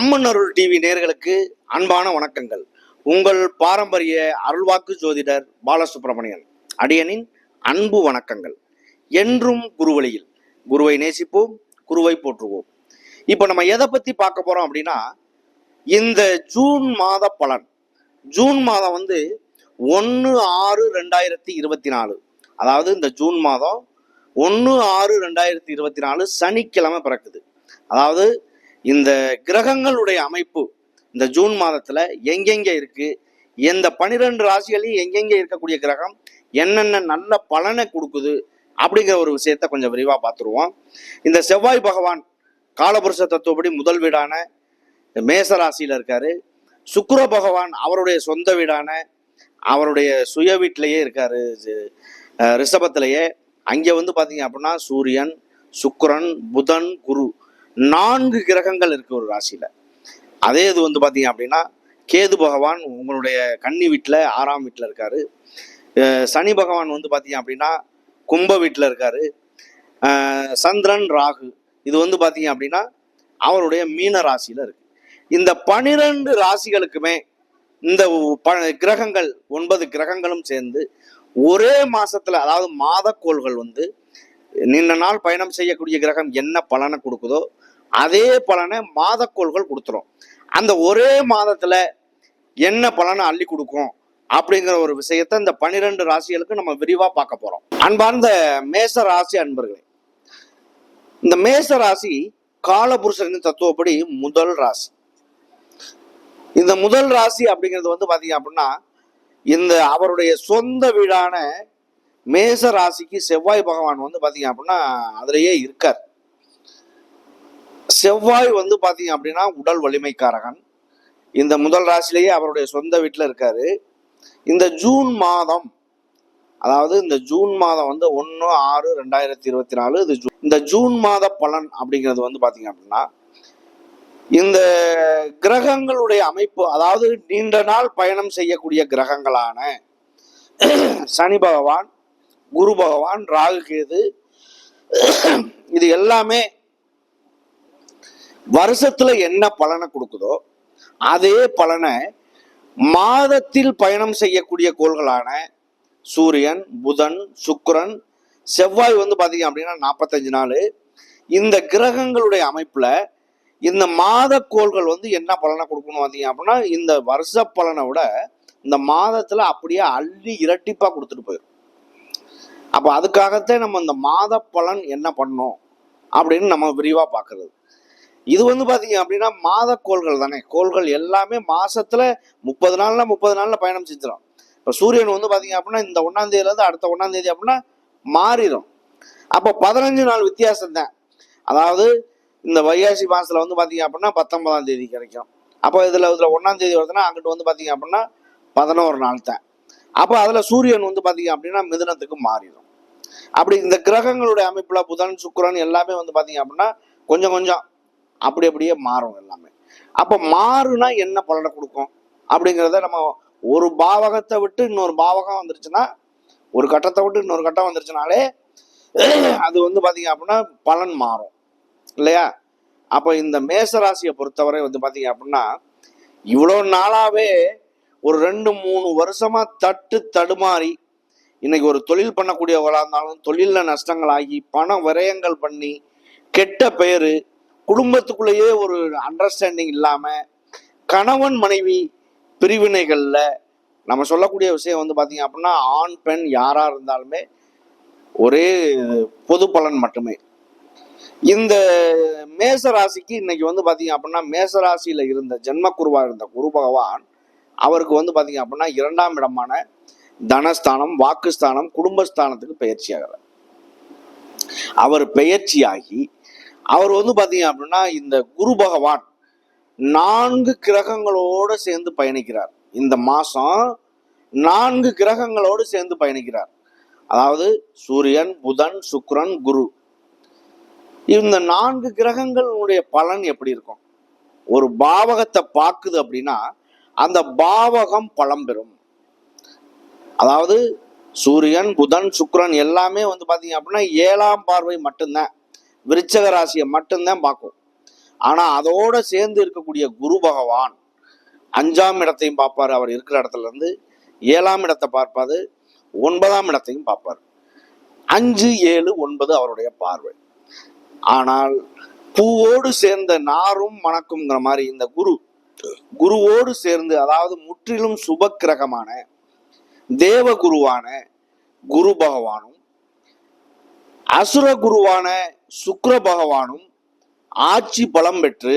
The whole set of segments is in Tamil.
அம்மன் அருள் டிவி நேர்களுக்கு அன்பான வணக்கங்கள். உங்கள் பாரம்பரிய அருள்வாக்கு ஜோதிடர் பாலசுப்ரமணியன் அடியனின் அன்பு வணக்கங்கள். என்றும் குருவழியில் குருவை நேசிப்போம் குருவை போற்றுவோம். இப்போ நம்ம எதை பற்றி பார்க்க போகிறோம் அப்படின்னா இந்த ஜூன் மாத பலன். ஜூன் மாதம் வந்து ஒன்று ஆறு ரெண்டாயிரத்தி இருபத்தி நாலு. அதாவது இந்த ஜூன் மாதம் ஒன்று ஆறு ரெண்டாயிரத்தி இருபத்தி நாலு சனிக்கிழமை பிறக்குது. அதாவது இந்த கிரகங்களுடைய அமைப்பு இந்த ஜூன் மாதத்துல எங்கெங்க இருக்கு? எந்த பனிரெண்டு ராசிகளையும் எங்கெங்க இருக்கக்கூடிய கிரகம்? என்னென்ன நல்ல பலனை கொடுக்குது? அப்படிங்கிற ஒரு விஷயத்த கொஞ்சம் விரிவா பார்த்துருவோம். இந்த செவ்வாய் பகவான் காலபுருஷ தத்துவப்படி முதல் வீடான மேச ராசியில இருக்காரு. சுக்கர பகவான் அவருடைய சொந்த வீடான அவருடைய சுய வீட்டிலேயே இருக்காரு. ரிஷபத்திலேயே. அங்கே வந்து பார்த்தீங்க அப்படின்னா சூரியன் சுக்கரன் புதன் குரு. நான்கு கிரகங்கள் இருக்கு ஒரு ராசியில. அதே இது வந்து பார்த்தீங்க அப்படின்னா கேது பகவான் உங்களுடைய கன்னி வீட்டில் ஆறாம் வீட்டில் இருக்காரு. சனி பகவான் வந்து பார்த்தீங்க அப்படின்னா கும்ப வீட்டில் இருக்காரு. சந்திரன் ராகு. இது வந்து பார்த்தீங்க அப்படின்னா அவருடைய மீன ராசியில இருக்கு. இந்த பனிரெண்டு ராசிகளுக்குமே இந்த ப கிரகங்கள் ஒன்பது கிரகங்களும் சேர்ந்து ஒரே மாசத்துல அதாவது மாதக்கோள்கள் வந்து நின்ன நாள் பயணம் செய்யக்கூடிய கிரகம் என்ன பலனை கொடுக்குதோ அதே பலனை மாதக்கோள்கள் கொடுத்துரும். அந்த ஒரே மாதத்துல என்ன பலனை அள்ளி கொடுக்கும் அப்படிங்கிற ஒரு விஷயத்த இந்த பனிரெண்டு ராசிகளுக்கு நம்ம விரிவா பார்க்க போறோம். அன்பார்ந்த மேச ராசி அன்பர்களே இந்த மேச ராசி காலபுருஷனின் தத்துவப்படி முதல் ராசி. இந்த முதல் ராசி அப்படிங்கிறது வந்து பாத்தீங்க அப்படின்னா இந்த அவருடைய சொந்த வீடான மேச ராசிக்கு செவ்வாய் பகவான் வந்து பாத்தீங்க அப்படின்னா அதுலயே இருக்கார். செவ்வாய் வந்து பார்த்தீங்க அப்படின்னா உடல் வலிமைக்காரகன். இந்த முதல் ராசிலேயே அவருடைய சொந்த வீட்டில் இருக்காரு. இந்த ஜூன் மாதம் அதாவது இந்த ஜூன் மாதம் வந்து ஒன்று ஆறு ரெண்டாயிரத்தி இருபத்தி நாலு இது ஜூ- இந்த ஜூன் மாத பலன் அப்படிங்கிறது வந்து பார்த்தீங்க அப்படின்னா இந்த கிரகங்களுடைய அமைப்பு அதாவது நீண்ட நாள் பயணம் செய்யக்கூடிய கிரகங்களான சனி பகவான் குரு பகவான் ராகு கேது இது எல்லாமே வருஷத்துல என்ன பலனை கொடுக்குதோ அதே பலனை மாதத்தில் பயணம் செய்யக்கூடிய கோள்களான சூரியன் புதன் சுக்கரன் செவ்வாய் வந்து பாத்தீங்க அப்படின்னா நாற்பத்தஞ்சு நாள். இந்த கிரகங்களுடைய அமைப்புல இந்த மாத கோள்கள் வந்து என்ன பலனை கொடுக்கணும் பார்த்தீங்க அப்படின்னா இந்த வருஷ பலனை விட இந்த மாதத்துல அப்படியே அள்ளி இரட்டிப்பா கொடுத்துட்டு போயிடும் அப்ப அதுக்காகத்தான் நம்ம இந்த மாத பலன் என்ன பண்ணோம் அப்படின்னு நம்ம விரிவா பார்க்கறது இது வந்து பாத்தீங்க அப்படின்னா மாத கோள்கள் தானே. கோள்கள் எல்லாமே மாசத்துல முப்பது நாள்ல முப்பது நாள்ல பயணம் செஞ்சிடும் இப்ப சூரியன் வந்து பாத்தீங்க அப்படின்னா இந்த ஒன்னாம் தேதியில இருந்து அடுத்த ஒன்னாம் தேதி அப்படின்னா மாறிடும் அப்போ பதினஞ்சு நாள் வித்தியாசம் தான். அதாவது இந்த வைகாசி மாசத்துல வந்து பாத்தீங்க அப்படின்னா பத்தொன்பதாம் தேதி கிடைக்கும். அப்போ இதுல இதுல ஒன்னாம் தேதி வருதுன்னா அங்கிட்டு வந்து பாத்தீங்க அப்படின்னா பதினோரு நாள் தான். அப்போ அதுல சூரியன் வந்து பாத்தீங்க அப்படின்னா மிதுனத்துக்கு மாறிடும் அப்படி இந்த கிரகங்களுடைய அமைப்புல புதன் சுக்கரன் எல்லாமே வந்து பாத்தீங்க அப்படின்னா கொஞ்சம் கொஞ்சம் அப்படி அப்படியே மாறும் எல்லாமே. அப்போ மாறுனா என்ன பலனை கொடுக்கும்? அப்படிங்கிறத நம்ம ஒரு பாவகத்தை விட்டு இன்னொரு பாவகம் வந்துருச்சுன்னா ஒரு கட்டத்தை விட்டு இன்னொரு கட்டம் வந்துருச்சுனாலே அது வந்து பார்த்தீங்க அப்படின்னா பலன் மாறும். இல்லையா? அப்போ இந்த மேச ராசியை பொறுத்தவரை வந்து பார்த்தீங்க அப்படின்னா இவ்வளோ நாளாகவே ஒரு ரெண்டு மூணு வருஷமா தட்டு தடுமாறி இன்னைக்கு ஒரு தொழில் பண்ணக்கூடியவங்களா இருந்தாலும் தொழிலில் நஷ்டங்கள் ஆகி பண விரயங்கள் பண்ணி கெட்ட பெயர் குடும்பத்துக்குள்ளேயே ஒரு அண்டர்ஸ்டாண்டிங் இல்லாமல் கணவன் மனைவி பிரிவினைகளில் நம்ம சொல்லக்கூடிய விஷயம் வந்து பார்த்தீங்க அப்படின்னா ஆண் பெண் யாராக இருந்தாலுமே ஒரே பொது பலன் மட்டுமே. இந்த மேச ராசிக்கு இன்னைக்கு வந்து பார்த்தீங்க அப்படின்னா மேசராசியில் இருந்த ஜென்மக்குருவாக இருந்த குரு பகவான் அவருக்கு வந்து பார்த்தீங்க அப்படின்னா இரண்டாம் இடமான தனஸ்தானம் வாக்குஸ்தானம் குடும்பஸ்தானத்துக்கு பயிற்சி ஆகிறார் அவர் பெயர்ச்சியாகி அவர் வந்து பாத்தீங்க அப்படின்னா இந்த குரு பகவான் நான்கு கிரகங்களோடு சேர்ந்து பயணிக்கிறார். இந்த மாசம் நான்கு கிரகங்களோடு சேர்ந்து பயணிக்கிறார். அதாவது சூரியன் புதன் சுக்ரன் குரு. இந்த நான்கு கிரகங்களுடைய பலன் எப்படி இருக்கும்? ஒரு பாவகத்தை பார்க்குது அப்படின்னா அந்த பாவகம் பலம் பெறும். அதாவது சூரியன் புதன் சுக்ரன் எல்லாமே வந்து பாத்தீங்க அப்படின்னா ஏழாம் பார்வை மட்டும்தான். விருச்சக ராசியை மட்டும்தான் பார்க்கும். ஆனா அதோட சேர்ந்து இருக்கக்கூடிய குரு பகவான் அஞ்சாம் இடத்தையும் பார்ப்பாரு. அவர் இருக்கிற இடத்துல இருந்து ஏழாம் இடத்தை பார்ப்பாரு. ஒன்பதாம் இடத்தையும் பார்ப்பார். அஞ்சு ஏழு ஒன்பது அவருடைய பார்வை. ஆனால் பூவோடு சேர்ந்த நாரும் மணக்கும்ங்கிற மாதிரி இந்த குரு குருவோடு சேர்ந்து அதாவது முற்றிலும் சுபக்கிரகமான தேவ குருவான குரு பகவானும் அசுர குருவான சுக்கர பகவானும் ஆட்சி பலம் பெற்று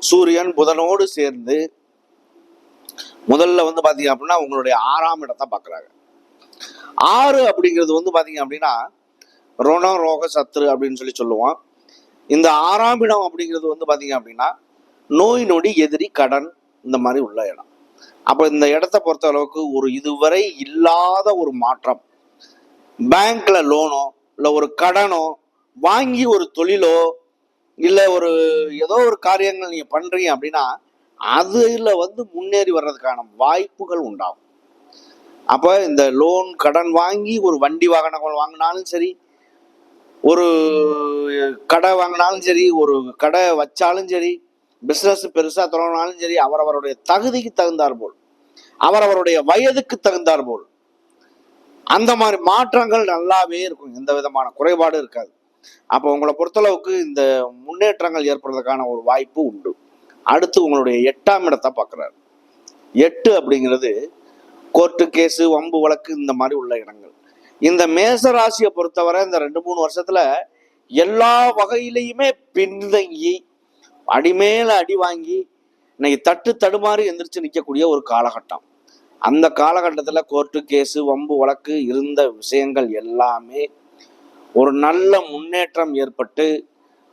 சூரியன் புதனோடு சேர்ந்து முதல்ல வந்து பாத்தீங்க அப்படின்னா உங்களுடைய ஆறாம் இடத்தை பார்க்குறாங்க. ஆறு அப்படிங்கிறது வந்து பாத்தீங்க அப்படின்னா ரோணம் ரோக சத்துரு அப்படின்னு சொல்லி சொல்லுவோம். இந்த ஆறாம் இடம் அப்படிங்கிறது வந்து பாத்தீங்க அப்படின்னா நோய் நொடி எதிரி கடன் இந்த மாதிரி உள்ள இடம். அப்ப இந்த இடத்த பொறுத்த அளவுக்கு ஒரு இதுவரை இல்லாத ஒரு மாற்றம். பேங்க்ல லோனோ இல்லை ஒரு கடனோ வாங்கி ஒரு தொழிலோ இல்லை ஒரு ஏதோ ஒரு காரியங்கள் நீங்கள் பண்ணுறீங்க அப்படின்னா அதில் வந்து முன்னேறி வர்றதுக்கான வாய்ப்புகள் உண்டாகும். அப்போ இந்த லோன் கடன் வாங்கி ஒரு வண்டி வாகனங்கள் வாங்கினாலும் சரி ஒரு கடை வாங்கினாலும் சரி ஒரு கடை வச்சாலும் சரி பிஸ்னஸ் பெருசாக தொடங்கினாலும் சரி அவரவருடைய தகுதிக்கு தகுந்தார் போல் அவரவருடைய வயதுக்கு தகுந்தார் போல் அந்த மாதிரி மாற்றங்கள் நல்லாவே இருக்கும். எந்த விதமான குறைபாடும் இருக்காது. அப்போ உங்களை பொறுத்தளவுக்கு இந்த முன்னேற்றங்கள் ஏற்படுறதுக்கான ஒரு வாய்ப்பு உண்டு. அடுத்து உங்களுடைய எட்டாம் இடத்தை பார்க்குறாரு. எட்டு அப்படிங்கிறது கோர்ட்டு கேஸு வம்பு வழக்கு இந்த மாதிரி உள்ள இடங்கள். இந்த மேச ராசியை பொறுத்தவரை இந்த ரெண்டு மூணு வருஷத்துல எல்லா வகையிலையுமே பின்தங்கி அடிமேல அடி வாங்கி இன்னைக்கு தட்டு தடுமாறி எந்திரிச்சு நிற்கக்கூடிய ஒரு காலகட்டம். அந்த காலகட்டத்தில் கோர்ட்டு கேஸு வம்பு வழக்கு இருந்த விஷயங்கள் எல்லாமே ஒரு நல்ல முன்னேற்றம் ஏற்பட்டு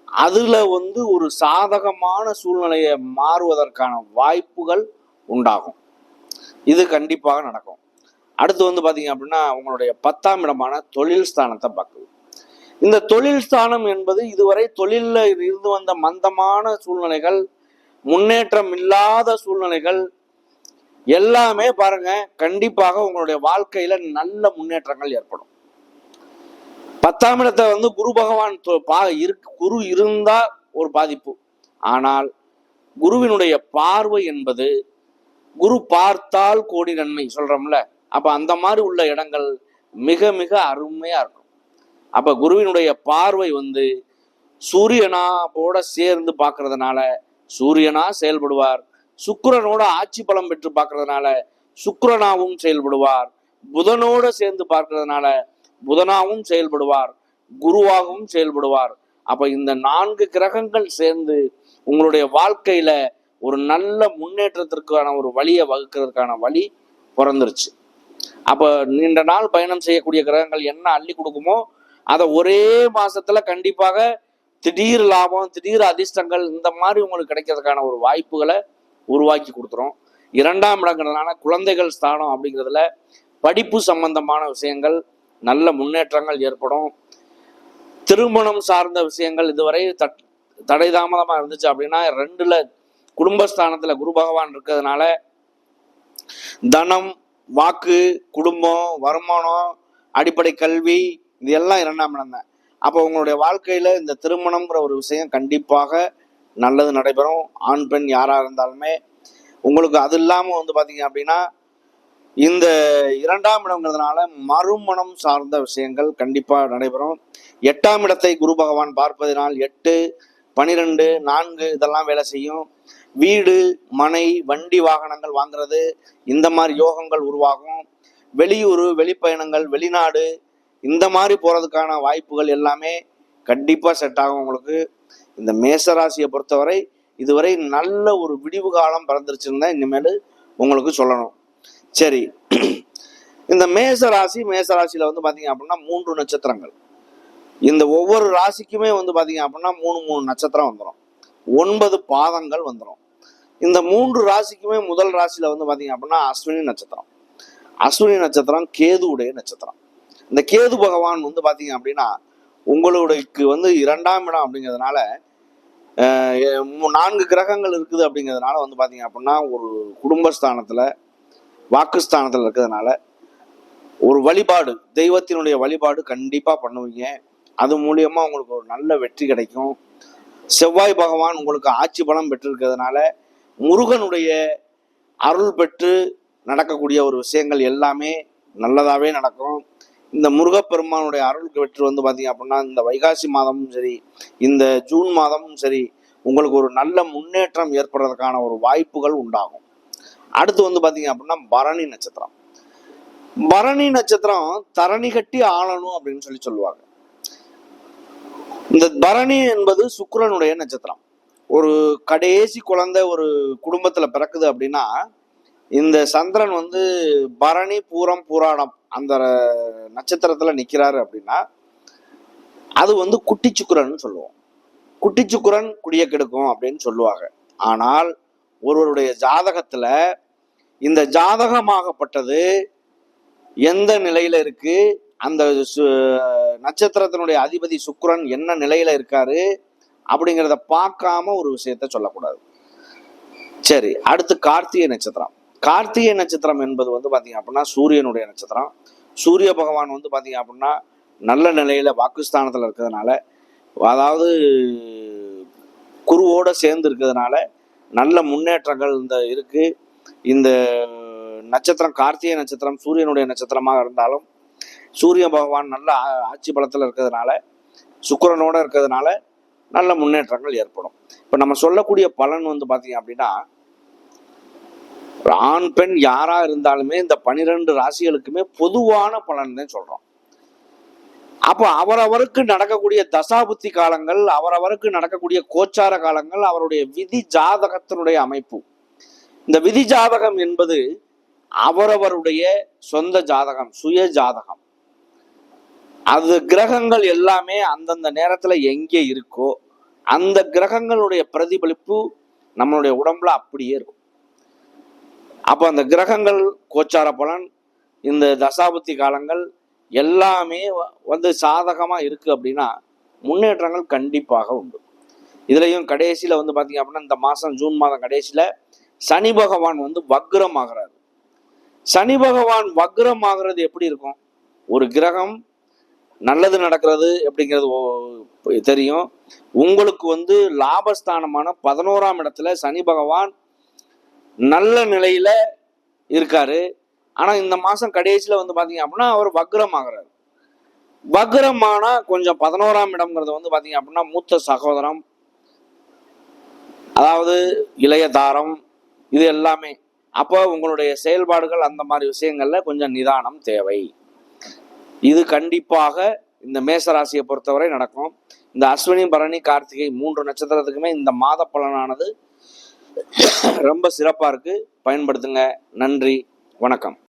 அதில் வந்து ஒரு சாதகமான சூழ்நிலையை மாறுவதற்கான வாய்ப்புகள் உண்டாகும். இது கண்டிப்பாக நடக்கும். அடுத்து வந்து பார்த்தீங்க அப்படின்னா உங்களுடைய பத்தாம் இடமான தொழில் ஸ்தானத்தை பார்க்குது இந்த தொழில் ஸ்தானம் என்பது இதுவரை தொழிலில் இருந்து வந்த மந்தமான சூழ்நிலைகள் முன்னேற்றம் இல்லாத சூழ்நிலைகள் எல்லாமே பாருங்க கண்டிப்பாக உங்களுடைய வாழ்க்கையில நல்ல முன்னேற்றங்கள் ஏற்படும். பத்தாம் இடத்தை வந்து குரு பகவான் தொ- குரு இருந்தா ஒரு பாதிப்பு. ஆனால் குருவினுடைய பார்வை என்பது குரு பார்த்தால் கோடி நன்மை சொல்றோம்ல அப்ப அந்த மாதிரி உள்ள இடங்கள் மிக மிக அருமையா இருக்கும். அப்ப குருவினுடைய பார்வை வந்து சூரியனாவோட சேர்ந்து பார்க்கறதுனால சூரியனா செயல்படுவார் சுக்கிரனோட ஆட்சி பலம் பெற்று பார்க்கறதுனால சுக்கிரனாவும் செயல்படுவார். புதனோட சேர்ந்து பார்க்கறதுனால புதனாவும் செயல்படுவார். குருவாகவும் செயல்படுவார். அப்ப இந்த நான்கு கிரகங்கள் சேர்ந்து உங்களுடைய வாழ்க்கையில ஒரு நல்ல முன்னேற்றத்திற்கான ஒரு வழியை வகுக்கிறதுக்கான வழி பிறந்துருச்சு. அப்ப நீண்ட நாள் பயணம் செய்யக்கூடிய கிரகங்கள் என்ன அள்ளி கொடுக்குமோ அதை ஒரே மாசத்துல கண்டிப்பாக திடீர் லாபம் திடீர் அதிர்ஷ்டங்கள் இந்த மாதிரி உங்களுக்கு கிடைக்கிறதுக்கான ஒரு வாய்ப்புகளை உருவாக்கி கொடுத்துரும் இரண்டாம் இடங்கிறதுனால குழந்தைகள் ஸ்தானம் அப்படிங்கிறதுல படிப்பு சம்பந்தமான விஷயங்கள் நல்ல முன்னேற்றங்கள் ஏற்படும். திருமணம் சார்ந்த விஷயங்கள் இதுவரை தட் தடை தாமதமாக இருந்துச்சு அப்படின்னா ரெண்டுல குடும்பஸ்தானத்தில் குரு பகவான் இருக்கிறதுனால தனம் வாக்கு குடும்பம் வருமானம் அடிப்படை கல்வி இது எல்லாம் இரண்டாம் இடம் தான். அப்போ உங்களுடைய வாழ்க்கையில் இந்த திருமணம்ங்கிற ஒரு விஷயம் கண்டிப்பாக நல்லது நடைபெறும். ஆண் பெண் யாராக இருந்தாலுமே உங்களுக்கு அது இல்லாமல் வந்து பார்த்தீங்க அப்படின்னா இந்த இரண்டாம் இடங்கிறதுனால மறுமணம் சார்ந்த விஷயங்கள் கண்டிப்பாக நடைபெறும். எட்டாம் இடத்தை குரு பகவான் பார்ப்பதினால் எட்டு பனிரெண்டு நான்கு இதெல்லாம் வேலை செய்யும். வீடு மனை வண்டி வாகனங்கள் வாங்குறது இந்த மாதிரி யோகங்கள் உருவாகும். வெளியூர் வெளிப்பயணங்கள் வெளிநாடு இந்த மாதிரி போகிறதுக்கான வாய்ப்புகள் எல்லாமே கண்டிப்பாக செட் ஆகும் உங்களுக்கு. இந்த மேச ராசியை பொறுத்தவரை இதுவரை நல்ல ஒரு விடிவு காலம் பிறந்துருச்சுன்னு தான் இனிமேல் உங்களுக்கு சொல்லணும். சரி. இந்த மேச ராசி மேச ராசியில் வந்து பார்த்தீங்க அப்படின்னா மூன்று நட்சத்திரங்கள். இந்த ஒவ்வொரு ராசிக்குமே வந்து பார்த்தீங்க அப்படின்னா மூணு மூணு நட்சத்திரம் வந்துடும் ஒன்பது பாதங்கள் வந்துடும் இந்த மூன்று ராசிக்குமே முதல் ராசியில் வந்து பார்த்தீங்க அப்படின்னா அஸ்வினி நட்சத்திரம். அஸ்வினி நட்சத்திரம் கேதுவுடைய நட்சத்திரம். இந்த கேது பகவான் வந்து பார்த்தீங்க அப்படின்னா உங்களுக்கு வந்து இரண்டாம் இடம் அப்படிங்கிறதுனால நான்கு கிரகங்கள் இருக்குது அப்படிங்கிறதுனால வந்து பார்த்தீங்க அப்படின்னா ஒரு குடும்பஸ்தானத்தில் வாக்குஸ்தானத்தில் இருக்கிறதுனால ஒரு வழிபாடு தெய்வத்தினுடைய வழிபாடு கண்டிப்பாக பண்ணுவீங்க. அது மூலியமாக உங்களுக்கு ஒரு நல்ல வெற்றி கிடைக்கும். செவ்வாய் பகவான் உங்களுக்கு ஆட்சி பலம் பெற்றிருக்கிறதுனால முருகனுடைய அருள் பெற்று நடக்கக்கூடிய ஒரு விஷயங்கள் எல்லாமே நல்லதாகவே நடக்கும். இந்த முருகப்பெருமானுடைய அருளுக்கு வெற்றி வந்து பார்த்தீங்க அப்படின்னா இந்த வைகாசி மாதமும் சரி இந்த ஜூன் மாதமும் சரி உங்களுக்கு ஒரு நல்ல முன்னேற்றம் ஏற்படுறதுக்கான ஒரு வாய்ப்புகள் உண்டாகும். அடுத்து வந்து பார்த்தீங்க அப்படின்னா பரணி நட்சத்திரம். பரணி நட்சத்திரம் தரணி கட்டி ஆளணும் அப்படின்னு சொல்லி சொல்லுவாங்க. இந்த பரணி என்பது சுக்கரனுடைய நட்சத்திரம். ஒரு கடைசி குழந்தை ஒரு குடும்பத்துல பிறக்குது அப்படின்னா இந்த சந்திரன் வந்து பரணி பூரம் பூராடம் அந்த நட்சத்திரத்தில் நிற்கிறாரு அப்படின்னா அது வந்து குட்டி சுக்கிரன் சொல்லுவோம். குட்டி சுக்கிரன் குடிய கெடுக்கும் அப்படின்னு சொல்லுவாங்க. ஆனால் ஒருவருடைய ஜாதகத்தில் இந்த ஜாதகமாகப்பட்டது எந்த நிலையில இருக்கு? அந்த சு- நட்சத்திரத்தினுடைய அதிபதி சுக்கிரன் என்ன நிலையில இருக்காரு? அப்படிங்கிறத பார்க்காம ஒரு விஷயத்த சொல்லக்கூடாது. சரி அடுத்து கார்த்திகை நட்சத்திரம். கார்த்திகை நட்சத்திரம் என்பது வந்து பார்த்தீங்க அப்படின்னா சூரியனுடைய நட்சத்திரம். சூரிய பகவான் வந்து பார்த்தீங்க அப்படின்னா நல்ல நிலையில் வாக்குஸ்தானத்தில் இருக்கிறதுனால அதாவது குருவோடு சேர்ந்து இருக்கிறதுனால நல்ல முன்னேற்றங்கள் இந்த இருக்குது இந்த நட்சத்திரம் கார்த்திகை நட்சத்திரம் சூரியனுடைய நட்சத்திரமாக இருந்தாலும் சூரிய பகவான் நல்ல ஆ- ஆட்சி பலத்தில் இருக்கிறதுனால சுக்கரனோடு இருக்கிறதுனால நல்ல முன்னேற்றங்கள் ஏற்படும். இப்போ நம்ம சொல்லக்கூடிய பலன் வந்து பார்த்தீங்க அப்படின்னா ஆண் பெண் யாரா இருந்தாலுமே இந்த பனிரெண்டு ராசிகளுக்குமே பொதுவான பலன் தான் சொல்றோம். அப்போ அவரவருக்கு நடக்கக்கூடிய தசாபுத்தி காலங்கள் அவரவருக்கு நடக்கக்கூடிய கோச்சார காலங்கள் அவருடைய விதி ஜாதகத்தினுடைய அமைப்பு. இந்த விதி ஜாதகம் என்பது அவரவருடைய சொந்த ஜாதகம் சுய ஜாதகம். அது கிரகங்கள் எல்லாமே அந்தந்த நேரத்துல எங்கே இருக்கோ அந்த கிரகங்களுடைய பிரதிபலிப்பு நம்மளுடைய உடம்புல அப்படியே இருக்கும். அப்போ அந்த கிரகங்கள் கோச்சார பலன் இந்த தசாபுத்தி காலங்கள் எல்லாமே வந்து சாதகமாக இருக்குது அப்படின்னா முன்னேற்றங்கள் கண்டிப்பாக உண்டு. இதுலேயும் கடைசியில் வந்து பார்த்திங்க அப்படின்னா இந்த மாதம் ஜூன் மாதம் கடைசியில் சனி பகவான் வந்து வக்ரம் ஆகிறாரு சனி பகவான் வக்ரம் ஆகிறது எப்படி இருக்கும்? ஒரு கிரகம் நல்லது நடக்கிறது அப்படிங்கிறது ஓ- தெரியும். உங்களுக்கு வந்து லாபஸ்தானமான பதினோராம் இடத்துல சனி பகவான் நல்ல நிலையில இருக்காரு. ஆனா இந்த மாசம் கடைசியில வந்து பாத்தீங்க அப்படின்னா அவர் வக்ரம் ஆகிறாரு வக்ரமானா கொஞ்சம் பதினோராம் இடம்ங்கிறது வந்து பாத்தீங்க அப்படின்னா மூத்த சகோதரம் அதாவது இளைய தாரம் இது எல்லாமே. அப்போ உங்களுடைய செயல்பாடுகள் அந்த மாதிரி விஷயங்கள்ல கொஞ்சம் நிதானம் தேவை. இது கண்டிப்பாக இந்த மேசராசியை பொறுத்தவரை நடக்கும். இந்த அஸ்வினி பரணி கார்த்திகை மூன்று நட்சத்திரத்துக்குமே இந்த மாத பலனானது ரொம்ப சிறப்பா இருக்கு. பயன்படுத்துங்க. நன்றி. வணக்கம்.